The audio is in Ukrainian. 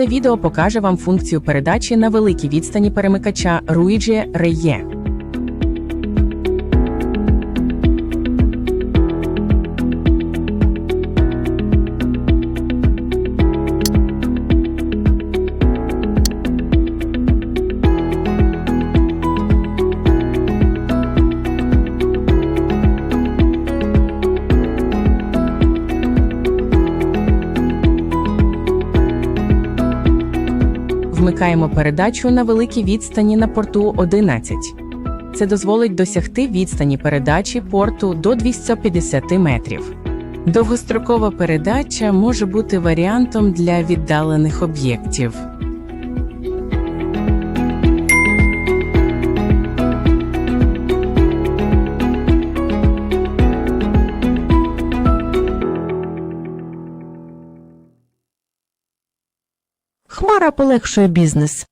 Це відео покаже вам функцію передачі на великій відстані перемикача Ruigi Reye. Вмикаємо передачу на великій відстані на порту 11. Це дозволить досягти відстані передачі порту до 250 метрів. Довгострокова передача може бути варіантом для віддалених об'єктів. Хмара полегшує бізнес.